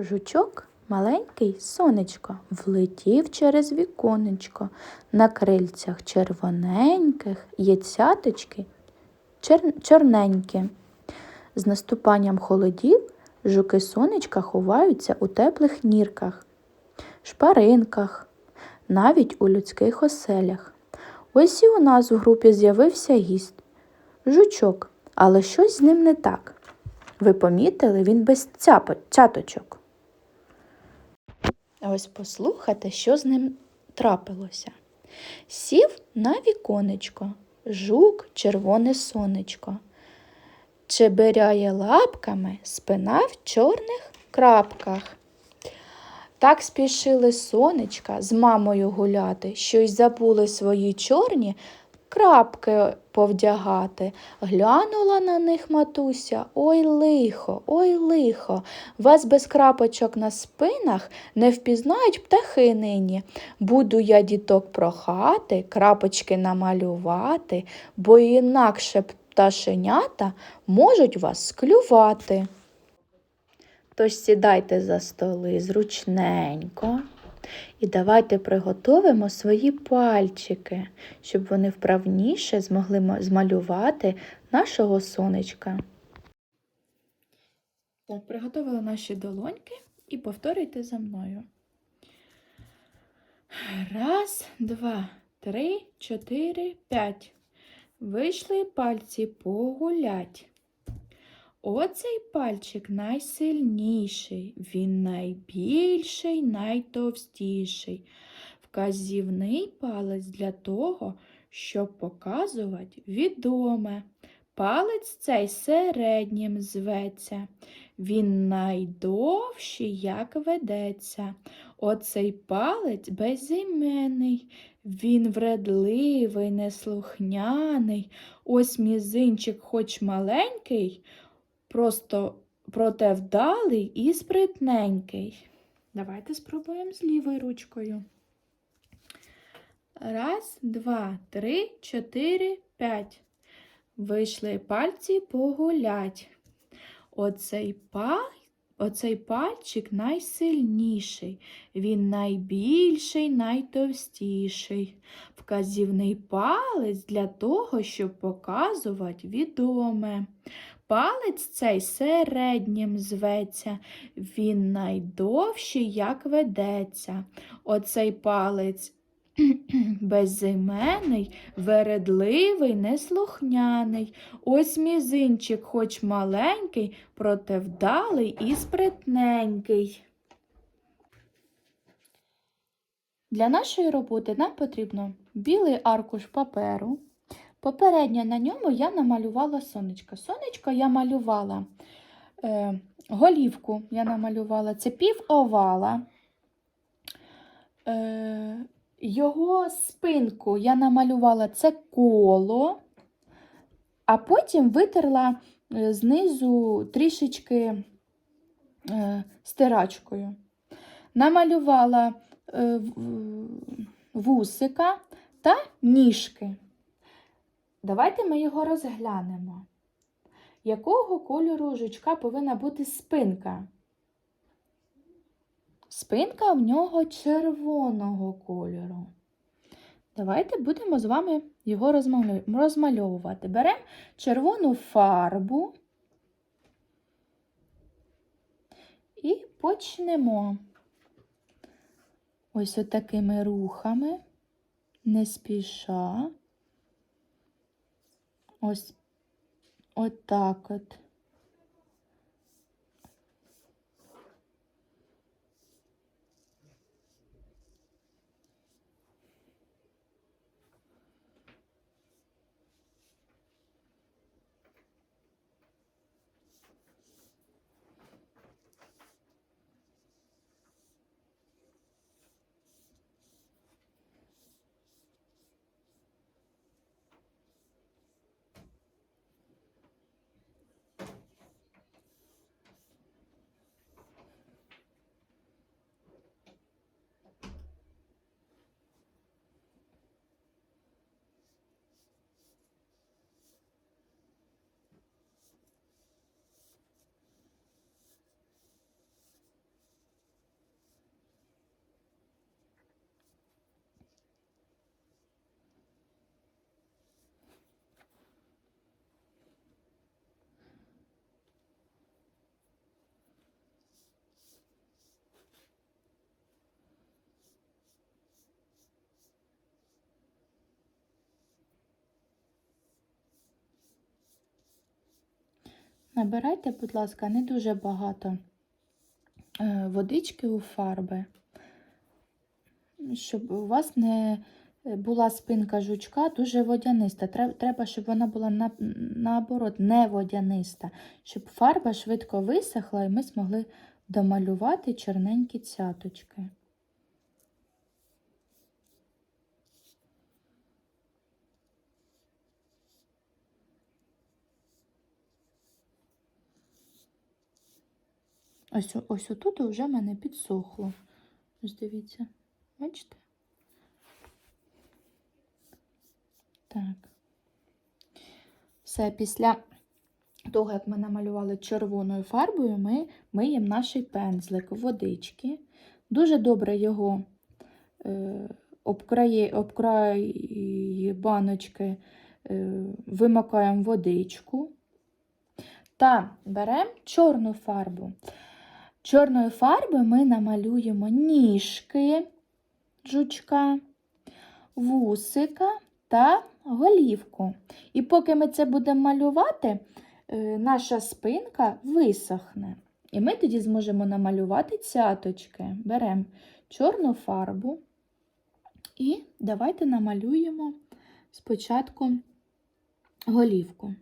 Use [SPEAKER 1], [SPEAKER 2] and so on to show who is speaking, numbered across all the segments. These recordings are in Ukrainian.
[SPEAKER 1] Жучок маленький сонечко влетів через віконечко. На крильцях червоненьких є цяточки чер... чорненькі. З наступанням холодів жуки сонечка ховаються у теплих нірках, шпаринках, навіть у людських оселях. Ось і у нас у групі з'явився гість. Жучок, але щось з ним не так. Ви помітили, він без цяточок. Ось послухайте, що з ним трапилося. Сів на віконечко, жук червоне сонечко. Чеберяє лапками, спина в чорних крапках. Так спішили сонечка з мамою гуляти, що й забули свої чорні крапки повдягати. Глянула на них матуся, ой лихо, ой лихо. Вас без крапочок на спинах не впізнають птахи нині. Буду я діток прохати, крапочки намалювати, бо інакше пташенята можуть вас склювати. Тож сідайте за столи зручненько. І давайте приготовимо свої пальчики, щоб вони вправніше змогли змалювати нашого сонечка. Так, приготували наші долоньки і повторюйте за мною. Раз, два, три, чотири, п'ять. Вийшли пальці погулять. Оцей пальчик найсильніший, він найбільший, найтовстіший. Вказівний палець для того, щоб показувати відоме. Палець цей середнім зветься. Він найдовший, як ведеться. Оцей палець безіменний, він вредливий, неслухняний. Ось мізинчик, хоч маленький, просто проте вдалий і спритненький. Давайте спробуємо з лівою ручкою. Раз, два, три, чотири, п'ять. Вийшли пальці погулять. Оцей, па... Оцей пальчик найсильніший, він найбільший, найтовстіший. Вказівний палець для того, щоб показувати відоме. Палець цей середнім зветься, він найдовший, як ведеться. Оцей палець безіменний, вередливий, неслухняний. Ось мізинчик, хоч маленький, проте вдалий і спритненький. Для нашої роботи нам потрібно білий аркуш паперу. Попередньо на ньому я намалювала сонечко. Сонечко я малювала е, голівку, я намалювала це пів овала. Е, його спинку я намалювала це коло, а потім витерла е, знизу трішечки е, стирачкою. Намалювала е, вусика та ніжки. Давайте ми його розглянемо. Якого кольору жучка повинна бути спинка? Спинка в нього червоного кольору. Давайте будемо з вами його розмальовувати. Беремо червону фарбу і почнемо ось отакими рухами, не спіша. Ось отак от. Набирайте, будь ласка, не дуже багато е, водички у фарби, щоб у вас не була спинка жучка дуже водяниста. Треба, щоб вона була наоборот, не водяниста, щоб фарба швидко висохла і ми змогли домалювати чорненькі цяточки. Ось, ось отут вже в мене підсохло. Ось дивіться, бачите? Так. Все, після того, як ми намалювали червоною фарбою, ми миємо наш пензлик водички. Дуже добре його е, обкраї, обкраї баночки е, вимикаємо в водичку та беремо чорну фарбу. Чорною фарбою ми намалюємо ніжки жучка, вусика та голівку. І поки ми це будемо малювати, е, наша спинка висохне. І ми тоді зможемо намалювати цяточки. Беремо чорну фарбу і давайте намалюємо спочатку голівку.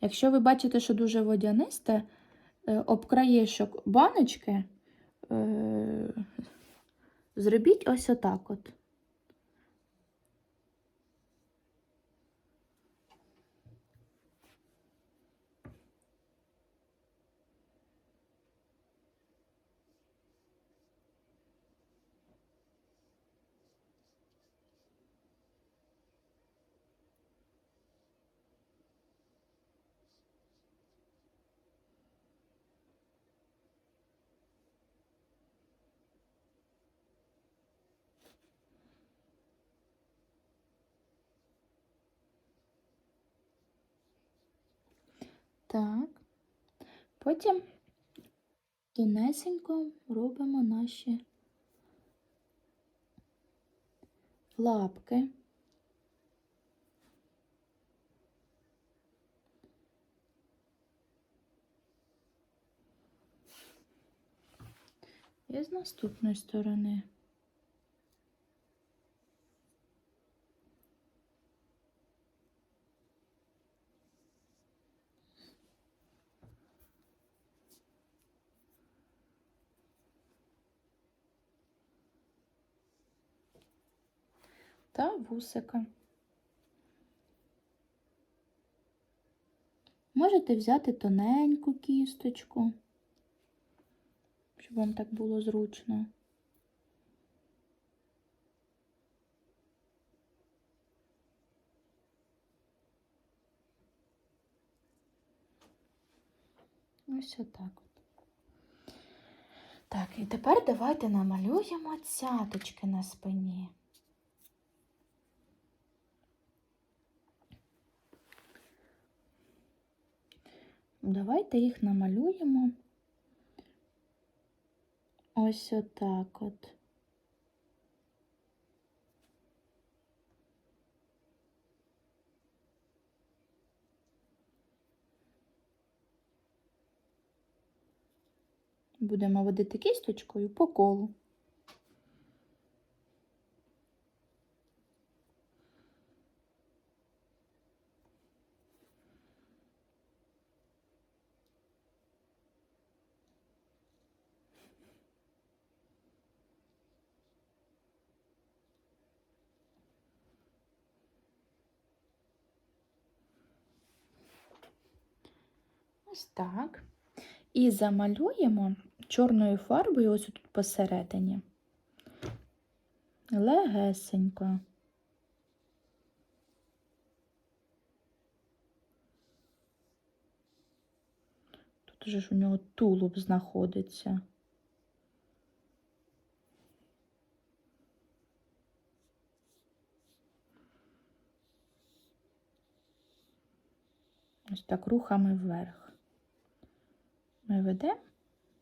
[SPEAKER 1] Якщо ви бачите, що дуже водянисте, е, об краєшок баночки е, зробіть ось отак от. Так. Потім тонесенько робимо наші лапки. І з наступної сторони. Та вусика. Можете взяти тоненьку кісточку, щоб вам так було зручно. Ось отак от. Так, і тепер давайте намалюємо цяточки на спині. Давайте їх намалюємо ось отак от. Будемо водити кісточкою по колу. Ось так. І замалюємо чорною фарбою ось тут посередині. Легесенько. Тут же ж у нього тулуб знаходиться. Ось так рухами вверх ми ведемо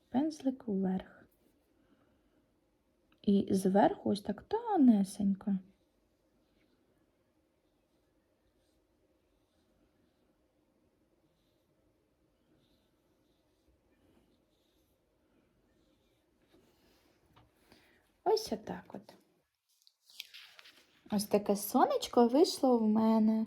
[SPEAKER 1] пензлик вверх. І зверху ось так тонесенько. Ось отак от. Ось таке сонечко вийшло в мене.